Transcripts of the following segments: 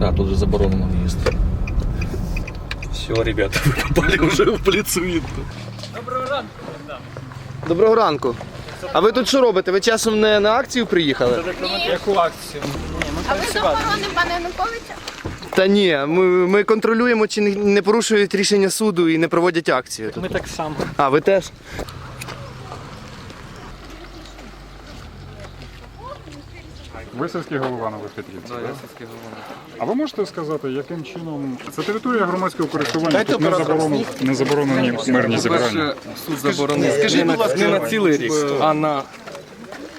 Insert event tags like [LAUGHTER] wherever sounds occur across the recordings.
Да, тут же заборонено в'їзд. Все, ребята, ви попали вже в поліцію. Доброго ранку. доброго ранку. А ви тут що робите? Ви часом не на акцію приїхали? Яку акцію? А ви з охорони пана Януковича? Та ні, ми, ми контролюємо, чи не, не порушують рішення суду і не проводять акцію. Ми так само. А, ви теж? Ви сільський голова Нових Петрівців, так? А ви можете сказати, яким чином це територія громадського користування? Тут не заборонені, не заборонені мирні зібрання. суд заборонив. Скажіть, будь ласка, не на цілий рік, а на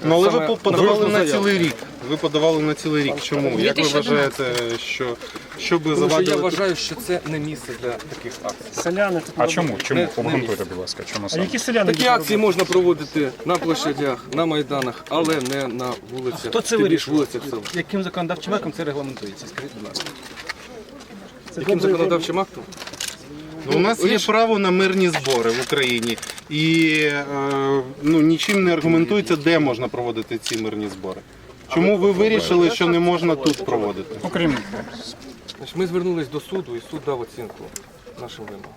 Ну, але Саме ви подавали на цілий рік. Ви подавали на цілий рік. Чому? Як ви вважаєте, що, що би Тому що я завадило? вважаю, що це не місце для таких акцій. Селяни тут А чому? Чому? Обґрунтуйте, будь ласка, чому А саме? які селяни? Такі акції можна проводити на площадях, на майданах, але не на вулицях. Хто це тим більш вирішив? вулицях сел. Яким законодавчим актом це регламентується? Скажіть, будь ласка. Яким законодавчим актом? Ну, у нас є право на мирні збори в Україні, і е, ну, нічим не аргументується, де можна проводити ці мирні збори. Чому ви вирішили, що не можна тут проводити? Окрім Значить, Ми звернулись до суду і суд дав оцінку нашим вимогам.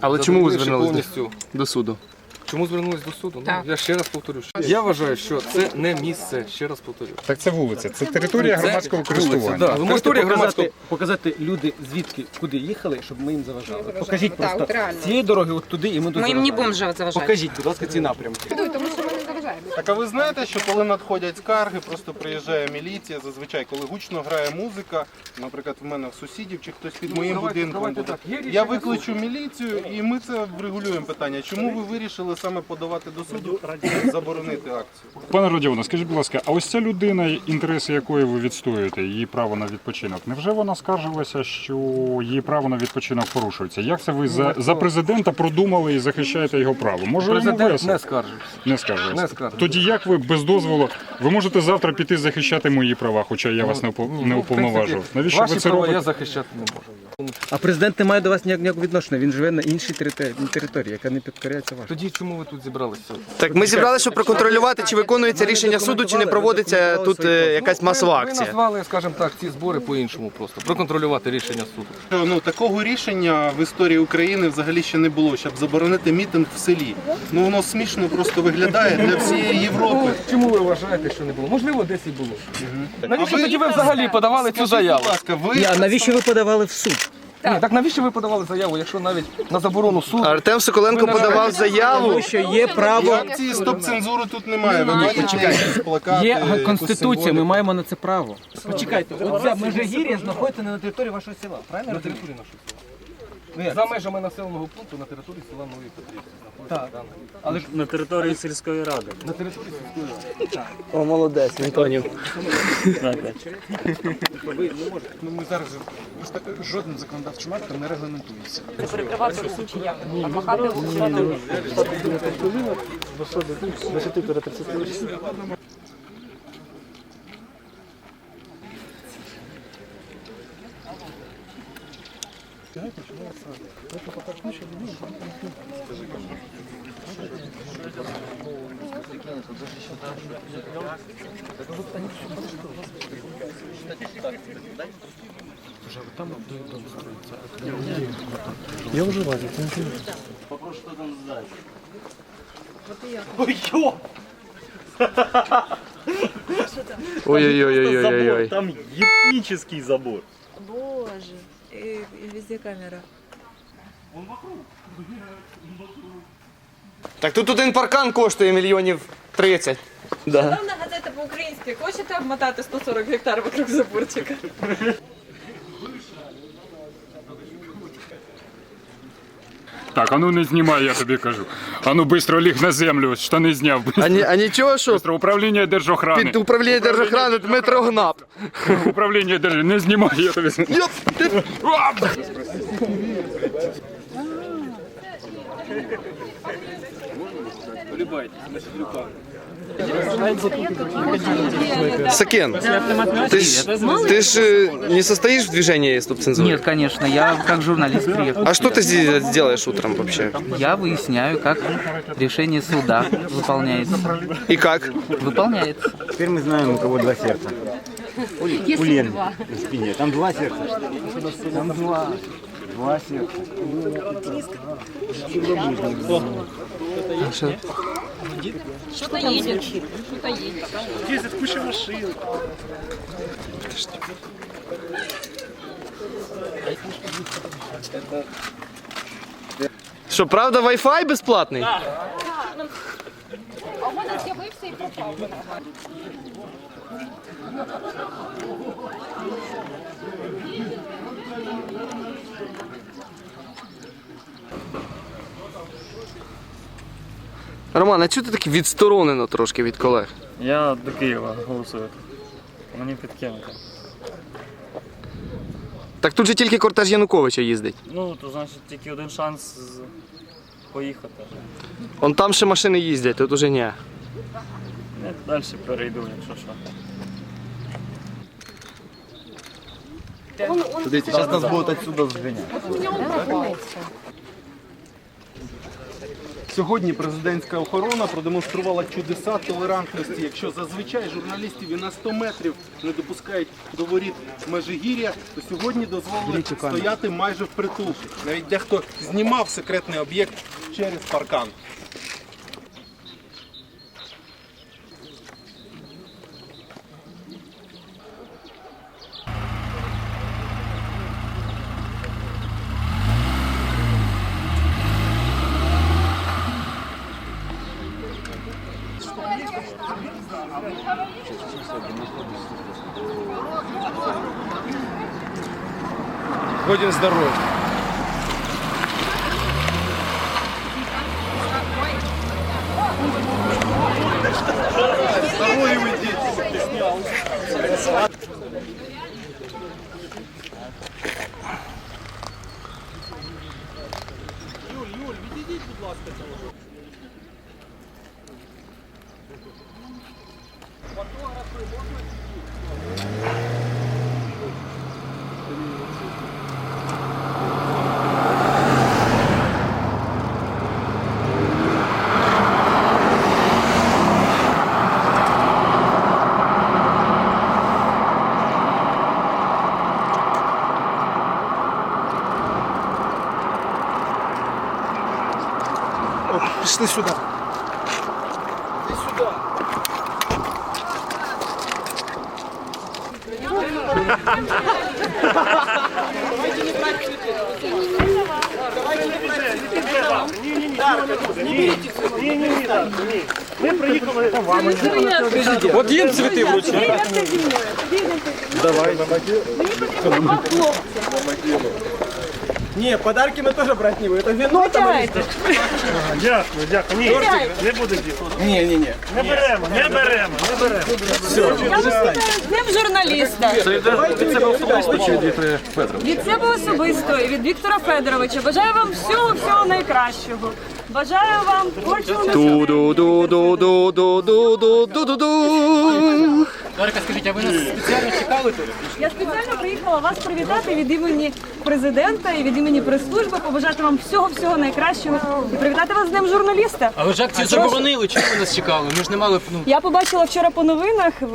Але чому ви Задовольнивши звернулися повністю до суду? Чому звернулись до суду? Ну, я ще раз повторю. Що я вважаю, що це не місце. Ще раз повторю. так це вулиця, це територія громадського користування. да. Ви можете Територія громадського показати, показати люди, звідки, куди їхали, щоб ми їм заважали. Покажіть Так, просто от реально. цієї дороги от туди і ми тут Мы им не заважаємо. будем же заважать. Покажіть, будь ласка, ці напрямки. Тому що. Так а ви знаєте, що коли надходять скарги, просто приїжджає міліція, зазвичай, коли гучно грає музика, наприклад, в мене в сусідів чи хтось під моїм давайте- будинком давайте буде. так. Я викличу міліцію і ми це врегулюємо питання. Чому ви вирішили саме подавати до суду заборонити акцію? Пане Родіоне, скажіть, будь ласка, а ось ця людина, інтереси якої ви відстоюєте, її право на відпочинок, невже вона скаржилася, що її право на відпочинок порушується? Як це ви за, за президента продумали і захищаєте його право? Може, йому Президент весело? не скаржився. Не скажу. Не скаржу. Тоді як ви без дозволу? Ви можете завтра піти захищати мої права, хоча я вас не упов- не уповноважував. Навіщо Ваші ви це права я захищати не можу. А президент не має до вас ніякого відношення. Він живе на іншій території, території яка не підкоряється вашій. Тоді чому ви тут зібралися? Так ми зібралися, щоб проконтролювати, чи виконується рішення суду, чи не проводиться тут е, якась масова акція. назвали, скажімо так, ці збори по-іншому просто. Проконтролювати рішення суду. Ну такого рішення в історії України взагалі ще не було, щоб заборонити мітинг в селі. Ну воно смішно просто виглядає для всієї Європи. Чому ви вважаєте, що не було? Можливо, десь і було. Навіщо тоді ви взагалі подавали цю заяву? Ви навіщо ви подавали в суд? Ні, так навіщо ви подавали заяву, якщо навіть на заборону суду? Артем Соколенко подавав заяву. Тому що є право. акції стоп цензури тут немає. Ви бачите якісь плакати, Є якусь конституція, ми символіку. маємо на це право. Почекайте, оця межигір'я знаходиться не на території вашого села, правильно? На території нашого села. За межами населеного пункту на території села Нові Петрівці знаходиться дана. Але ж На території сільської ради. На території сільської ради. О, молодець, Антонів. ну, ми зараз же просто жодним законодавчим актом не регламентується. Перекривати чи як? А махати Я уже варю, Попрошу, что там сзади. Ой, ё! Ой-ой-ой-ой-ой-ой. Там ебнический забор. Боже. І, и везде камера. Так тут один паркан коштує мільйонів 30. Да. Головна газета по-українськи. Хочете обмотати 140 гектар вокруг заборчика? Так, а ну не знімай, я тобі кажу. А ну швидко ліг на землю, штани зняв. А, ні- а нічого, що Бистро, управління держохрани. під управління держохрани Дмитро Гнап. Управління держ... Не знімай, я тобі. Йоп, ти- Сакен, ты ж, ты ж э, не состоишь в движении стоп-цензуры? Нет, конечно, я как журналист приехал. А что ты здесь делаешь утром вообще? Я выясняю, как решение суда выполняется. И как? Выполняется. Теперь мы знаем, у кого два сердца. У Лены на спине. Там два сердца. Там два. Два сердца. Что-то едет. Что-то едет. Ездит куча машин. Що, правда, Wi-Fi безплатний? А в мене з'явився і пропав. Роман, а чого ти так відсторонено трошки від колег? Я до Києва голосую. Мені підкинути. Так тут же тільки кортеж Януковича їздить. Ну, то значить тільки один шанс з- поїхати. Он там ще машини їздять, тут уже ні. Я далі перейду, якщо що. Зараз нас будуть отсюда зганяти. Сьогодні президентська охорона продемонструвала чудеса толерантності. Якщо зазвичай журналістів і на 100 метрів не допускають до воріт Межигір'я, то сьогодні дозволили стояти майже впритул. Навіть дехто знімав секретний об'єкт через паркан. Годін здоров'я. Пішли сюди. От їм цвіти вручили. Ні, подарки ми теж брати не будемо. Це вино там. Дякую, дякую. Ні, не буде діло. Ні, ні, ні. Не беремо, не беремо, не беремо. Я вас вітаю з Днем журналіста. Від себе особисто чи від е, Петра? Від себе особисто і від Віктора Федоровича. Бажаю вам всього всього найкращого. Бажаю вам творчого натхнення. Ду-ду-ду-ду-ду-ду-ду-ду. Дарика, скажіть, а ви нас спеціально чекали тут? Я спеціально приїхала вас привітати від імені президента і від імені прес-служби, побажати вам всього всього найкращого і привітати вас з Днем журналіста. А ви ж акцію заборонили, чому ви нас чекали? Ми ж не мали, ну, Я побачила вчора по новинах в,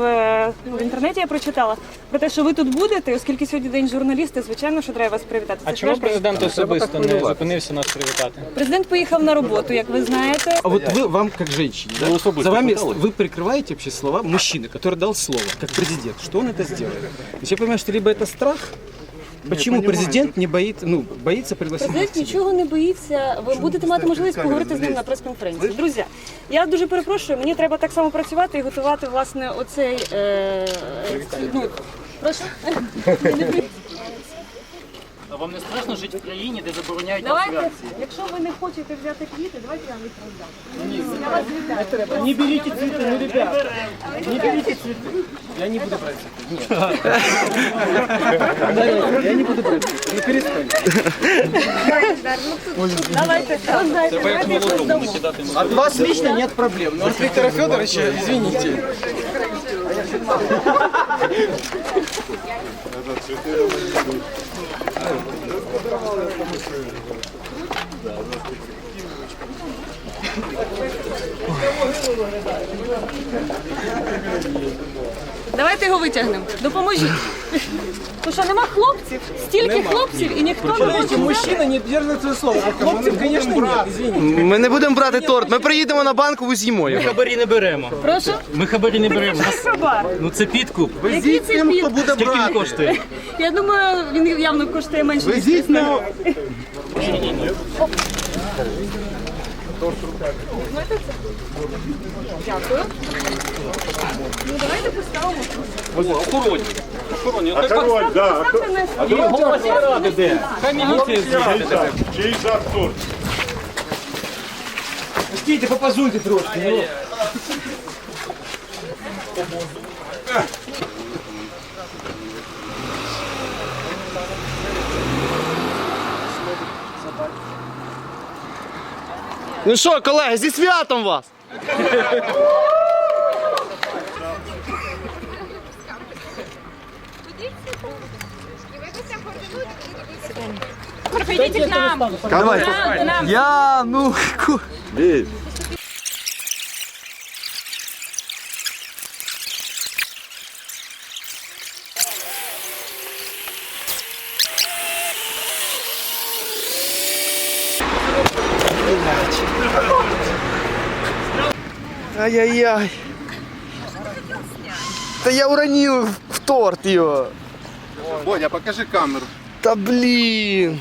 в інтернеті. Я прочитала про те, що ви тут будете, оскільки сьогодні день журналіста, звичайно, що треба вас привітати. Це справжній- президент особисто не зупинився нас привітати? Президент поїхав на роботу, як ви знаєте. А вот вы, вам как женщине, да, за вами вы прикрываете вообще слова мужчины, который дал слово, как президент. Что он это сделает? То есть я понимаю, что либо это страх, почему президент не боїться, ну, боїться пригласити? Президент нічого не боїться. Ви будете мати можливість поговорити з ним на прес-конференції. Друзі, я дуже перепрошую. Мені треба так само працювати і готувати власне оцей. Е, ну, прошу. [LAUGHS] а вам не страшно жити в країні, де забороняють Давайте, якщо ви не хочете взяти квіти, давайте я вам їх роздам. Я вас вітаю. Не берите цветы, ну, ребят, не берите цветы. Я не буду брать цветы, нет. Дарья, Я не буду брать цветы, ну перестань. Давайте, роздайте. Давайте їх роздамо. От вас лично нет проблем, но от Виктора Федоровича, извините. [LAUGHS] Да, у нас прикинь, очень много. Давайте його витягнемо. Допоможіть. Тому що нема хлопців, стільки хлопців і ніхто не може. Мужчина не держит свое слово. А хлопців, конечно, нет, извините. Ми не будемо брати торт, ми приїдемо на банку, з'їмо його. Хабарі не беремо. Прошу. Ми хабарі не беремо. Нас- Хабар. Ну це підкуп. Який це Тим, хто буде Скільки він брати. коштує? Я думаю, він явно коштує менше. ніж Везіть 300 на Дякую. Ну давайте поставимо. Охоронні. Охоронні. Отак Король, да. Ставте на А голова ради де? Хай міліція з'їде. Чий за торт? Стійте, попозуйте трошки. Ну что, коллеги, зі святом вас! Давай. Я, ну... Бей. Ай-яй-яй. Та я уронил в торт его. Боня, покажи камеру. Та блін.